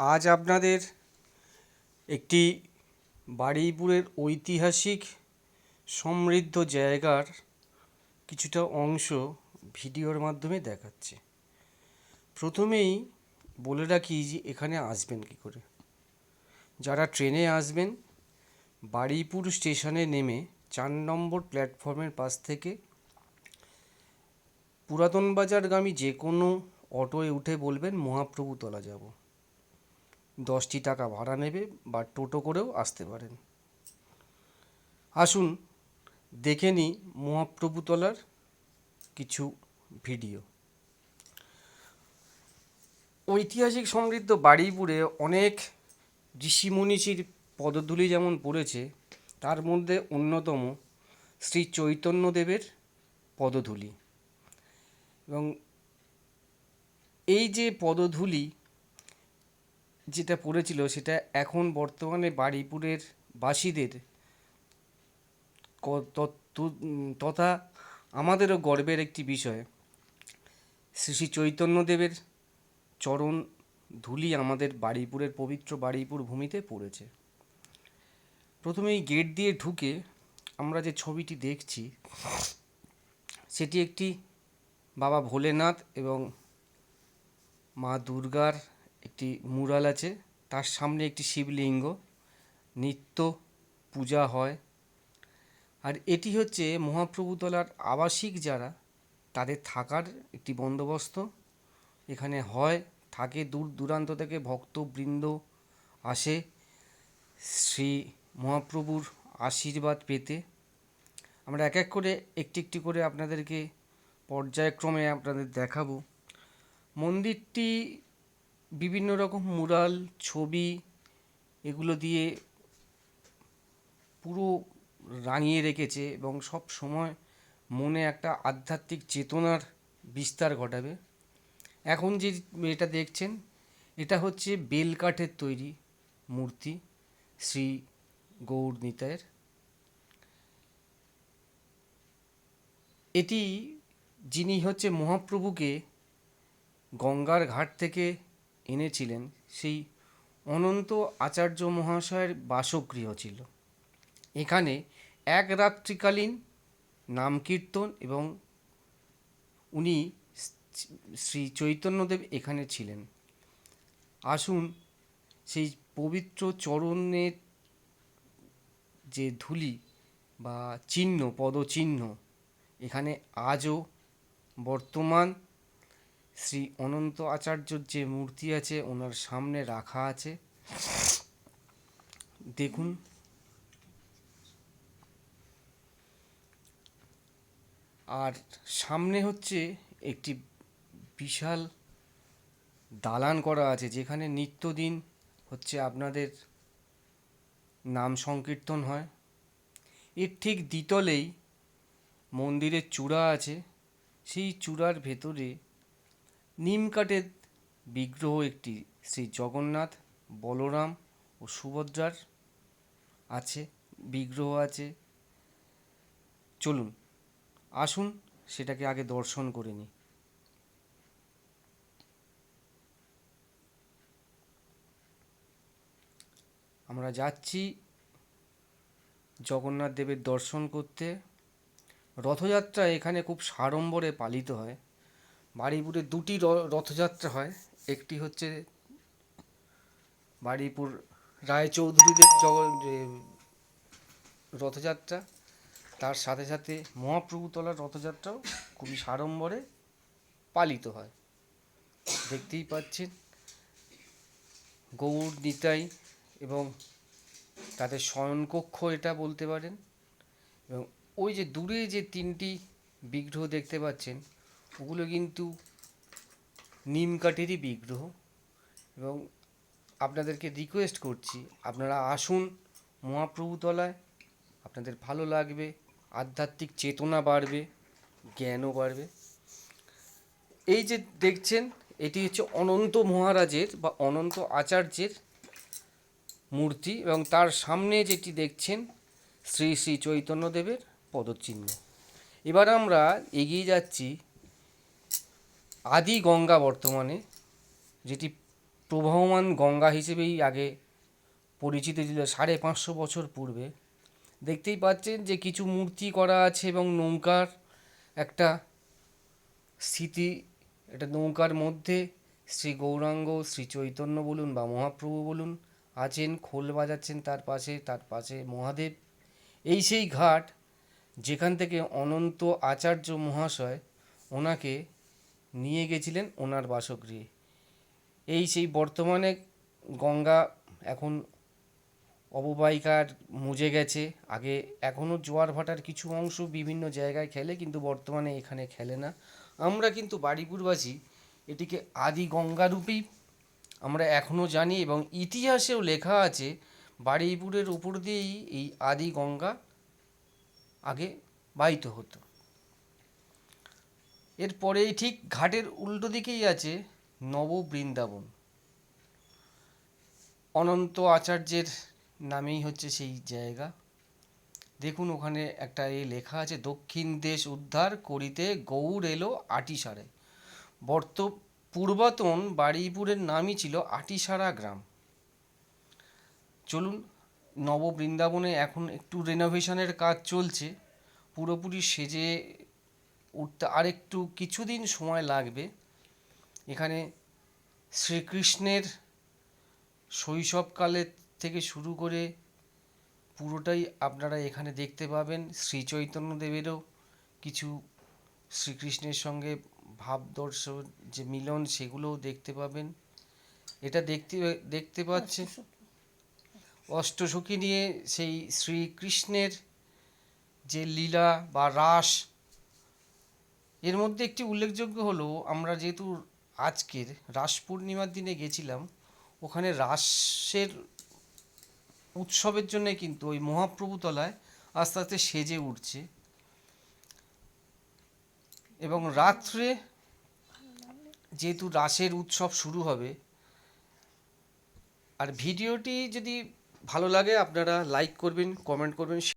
আজ আপনাদের একটি বারুইপুরের ঐতিহাসিক সমৃদ্ধ জায়গার কিছুটা অংশ ভিডিওর মাধ্যমে দেখাচ্ছি। প্রথমেই বলে রাখি যে এখানে আসবেন কী করে? যারা ট্রেনে আসবেন বারুইপুর স্টেশনে নেমে চার নম্বর প্ল্যাটফর্মের পাশ থেকে পুরাতন বাজারগামী যে কোনো অটোয় উঠে বলবেন, মহাপ্রভুতলা যাব। দশটি টাকা ভাড়া নেবে বা টোটো করেও আসতে পারেন। আসুন দেখে নিই মহাপ্রভুতলার কিছু ভিডিও। ঐতিহাসিক সমৃদ্ধ বাড়িপুরে অনেক ঋষি মনীষীর পদধূলি যেমন পড়েছে, তার মধ্যে অন্যতম শ্রী চৈতন্যদেবের পদধূলি। এবং এই যে পদধূলি যেটা পড়েছিল সেটা এখন বর্তমানে বারুইপুরের বাসীদের তথা আমাদেরও গর্বের একটি বিষয়। শ্রী শ্রী চৈতন্যদেবের চরণ ধুলি আমাদের বারুইপুরের পবিত্র বারুইপুর ভূমিতে পড়েছে। প্রথমে এই গেট দিয়ে ঢুকে আমরা যে ছবিটি দেখছি, সেটি একটি বাবা ভোলেনাথ এবং মা দুর্গার একটি মুরাল আছে, তার সামনে একটি শিবলিঙ্গ, নিত্য পূজা হয়। আর এটি হচ্ছে মহাপ্রভুতলার আবাসিক যারা, তাদের থাকার একটি বন্দোবস্ত। এখানে হয়, থাকে দূর দূরান্ত থেকে ভক্তবৃন্দ আসে, শ্রী মহাপ্রভুর আশীর্বাদ পেতে। আমরা এক এক করে, একটি একটি করে আপনাদেরকে পর্যায়ক্রমে আপনাদের দেখাবো। মন্দিরটি বিভিন্ন রকম মুরাল, ছবি এগুলো দিয়ে পুরো রাঙিয়ে রেখেছে এবং সব সময় মনে একটা আধ্যাত্মিক চেতনার বিস্তার ঘটাবে। এখন যে এটা দেখছেন, এটা হচ্ছে বেলকাঠের তৈরি মূর্তি শ্রী গৌর নিতায়ের এটি যিনি হচ্ছে মহাপ্রভুকে গঙ্গার ঘাট থেকে এনেছিলেন, সেই অনন্ত আচার্য মহাশয়ের বাসগৃহ ছিল। এখানে এক রাত্রিকালীন নাম কীর্তন এবং উনি শ্রী চৈতন্যদেব এখানে ছিলেন। আসুন সেই পবিত্র চরণের যে ধূলি বা চিহ্ন, পদচিহ্ন, এখানে আজও বর্তমান শ্রী অনন্ত আচার্যর যে মূর্তি আছে, ওনার সামনে রাখা আছে। দেখুন। আর সামনে হচ্ছে একটি বিশাল দালান করা আছে, যেখানে নিত্যদিন হচ্ছে আপনাদের নাম সংকীর্তন হয়। এর ঠিক দ্বিতলেই মন্দিরের চূড়া আছে। সেই চূড়ার ভেতরে নিম কাঠের বিগ্রহ একটি শ্রী জগন্নাথ, বলরাম ও সুভদ্রার আছে, বিগ্রহ আছে। চলুন, আসুন সেটাকে আগে দর্শন করে নিই। আমরা যাচ্ছি জগন্নাথ দেবের দর্শন করতে। রথযাত্রা এখানে খুব সাড়ম্বরে পালিত হয়। বারুইপুরে দুটি রথযাত্রা হয়। একটি হচ্ছে বারুইপুর রায়চৌধুরীদের জগ, যে রথযাত্রা, তার সাথে সাথে মহাপ্রভুতলার রথযাত্রাও খুবই সাড়ম্বরে পালিত হয়। দেখতেই পাচ্ছেন, গৌর, নিতাই এবং তাদের শয়নকক্ষ এটা বলতে পারেন। এবং ওই যে দূরে যে তিনটি বিগ্রহ দেখতে পাচ্ছেন ওগুলো কিন্তু নিম কাঠেরই বিগ্রহ এবং আপনাদেরকে রিকোয়েস্ট করছি, আপনারা আসুন মহাপ্রভুতলায়, আপনাদের ভালো লাগবে, আধ্যাত্মিক চেতনা বাড়বে, জ্ঞানও বাড়বে। এই যে দেখছেন, এটি হচ্ছে অনন্ত মহারাজের বা অনন্ত আচার্যের মূর্তি এবং তার সামনে যেটি দেখছেন, শ্রী শ্রী চৈতন্যদেবের পদচিহ্ন। এবার আমরা এগিয়ে যাচ্ছি আদি গঙ্গা বর্তমানে, যেটি প্রবাহমান গঙ্গা হিসেবেই আগে পরিচিত ছিল সাড়ে পাঁচশো বছর পূর্বে, দেখতেই পাচ্ছেন যে কিছু মূর্তি করা আছে এবং নৌকার একটা স্মৃতি, একটা নৌকার মধ্যে শ্রী গৌরাঙ্গ, শ্রী চৈতন্য বলুন বা মহাপ্রভু বলুন আছেন, খোল বাজাচ্ছেন তার পাশে তার পাশে মহাদেব। এই সেই ঘাট যেখান থেকে অনন্ত আচার্য মহাশয় ওনাকে নিয়ে গেছিলেন ওনার বাসগৃহে। এই সেই বর্তমানে গঙ্গা এখন অববাহিকার মুজে গেছে। আগে এখনও জোয়ার ভাটার কিছু অংশ বিভিন্ন জায়গায় খেলে, কিন্তু বর্তমানে এখানে খেলে না। আমরা কিন্তু বাড়িপুরবাসী, এটিকে আদি গঙ্গা রূপেই আমরা এখনও জানি এবং ইতিহাসেও লেখা আছে বারুইপুরের উপর দিয়েই এই আদি গঙ্গা আগে বাহিত হতো। এরপরেই ঠিক ঘাটের উল্টো দিকেই আছে নব বৃন্দাবন। অনন্ত আচার্যের নামেই হচ্ছে সেই জায়গা। দেখুন ওখানে একটা এ লেখা আছে, দক্ষিণ দেশ উদ্ধার করিতে গৌর এলো আটিসারে বর্ত পূর্বতন বারুইপুরের নামই ছিল আটিসারা গ্রাম। চলুন নববৃন্দাবনে এখন একটু রেনোভেশনের কাজ চলছে। পুরোপুরি সেজে উঠতে আরেকটু কিছুদিন সময় লাগবে। এখানে শ্রীকৃষ্ণের শৈশবকালের থেকে শুরু করে পুরোটাই আপনারা এখানে দেখতে পাবেন। শ্রী চৈতন্যদেবেরও কিছু শ্রীকৃষ্ণের সঙ্গে ভাবদর্শ যে মিলন, সেগুলোও দেখতে পাবেন। এটা দেখতে দেখতে পাচ্ছেন। অষ্টসখী নিয়ে সেই শ্রীকৃষ্ণের যে লীলা বা রাস এর মধ্যে একটি উল্লেখযোগ্য হলো, আমরা যেহেতু আজকের রাস পূর্ণিমার দিনে গেছিলাম, ওখানে রাসের উৎসবের জন্য কিন্তু ওই মহাপ্রভুতলায় আস্তে আস্তে সেজে উঠছে। এবং রাত্রে যেহেতু রাসের উৎসব শুরু হবে, আর ভিডিওটি যদি ভালো লাগে, আপনারা লাইক করবেন, কমেন্ট করবেন